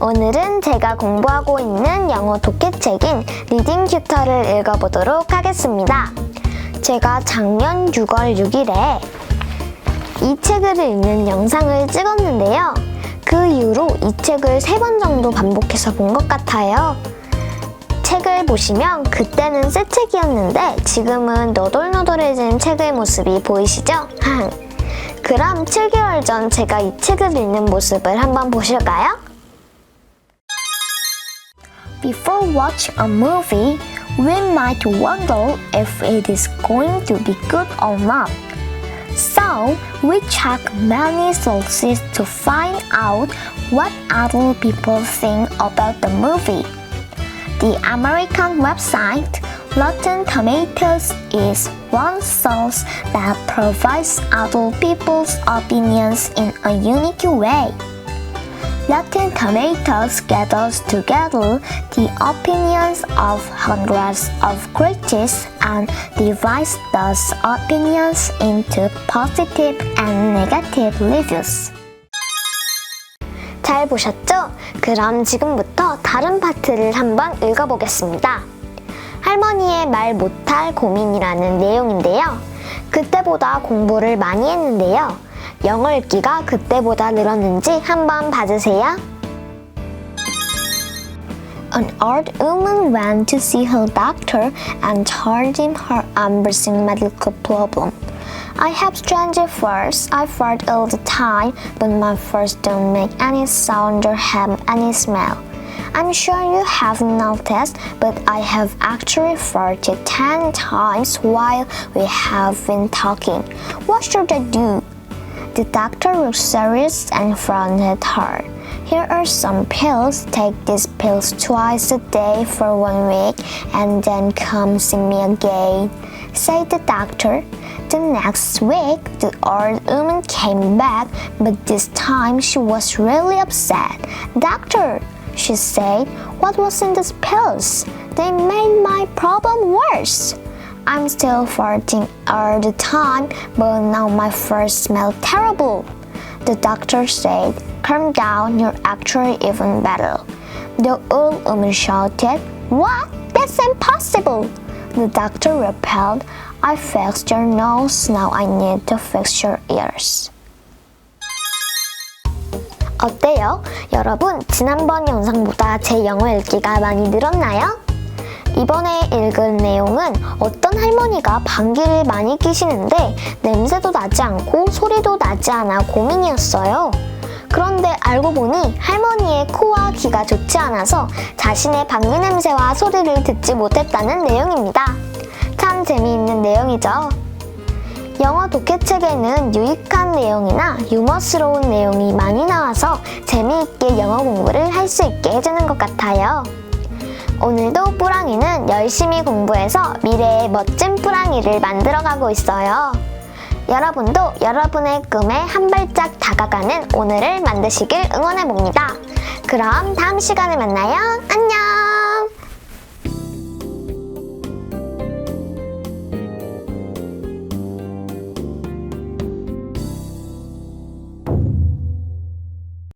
오늘은 제가 공부하고 있는 영어 독해책인 리딩 튜터를 읽어보도록 하겠습니다. 제가 작년 6월 6일에 이 책을 읽는 영상을 찍었는데요. 그 이후로 이 책을 세 번 정도 반복해서 본 것 같아요. 책을 보시면 그때는 새 책이었는데 지금은 너돌너돌해진 책의 모습이 보이시죠? 그럼 7개월 전 제가 이 책을 읽는 모습을 한번 보실까요? Before watching a movie, we might wonder if it is going to be good or not. So, we check many sources to find out what other people think about the movie. The American website Rotten Tomatoes is one source that provides other people's opinions in a unique way. Rotten Tomatoes gathers together the opinions of hundreds of critics and divides those opinions into positive and negative reviews. 잘 보셨죠? 그럼 지금부터 다른 파트를 한번 읽어보겠습니다. 할머니의 말 못할 고민이라는 내용인데요. 그때보다 공부를 많이 했는데요. 영어 읽기가 그때보다 늘었는지 한번 봐주세요. An old woman went to see her doctor and told him her embarrassing medical problem. I have strange furs. I fart all the time, but my furs don't make any sound or have any smell. I'm sure you have noticed, but I have actually farted 10 times while we have been talking. What should I do? The doctor looked serious and frowned at her. Here are some pills. Take these pills twice a day for one week and then come see me again, said the doctor. The next week, the old woman came back, but this time she was really upset. Doctor, she said, what was in these pills? They made my problem worse. I'm still farting all the time, but now my fur smells terrible. The doctor said, Calm down, you're actually even better. The old woman shouted, What? That's impossible! The doctor replied, I fixed your nose, now I need to fix your ears. 어때요? 여러분, 지난번 영상보다 제 영어 읽기가 많이 늘었나요? 이번에 읽은 내용은 어떤 할머니가 방귀를 많이 끼시는데 냄새도 나지 않고 소리도 나지 않아 고민이었어요. 그런데 알고 보니 할머니의 코와 귀가 좋지 않아서 자신의 방귀 냄새와 소리를 듣지 못했다는 내용입니다. 참 재미있는 내용이죠. 영어 독해책에는 유익한 내용이나 유머스러운 내용이 많이 나와서 재미있게 영어 공부를 할 수 있게 해주는 것 같아요. 오늘도 뿌랑이는 열심히 공부해서 미래의 멋진 뿌랑이를 만들어가고 있어요. 여러분도 여러분의 꿈에 한 발짝 다가가는 오늘을 만드시길 응원해봅니다. 그럼 다음 시간에 만나요.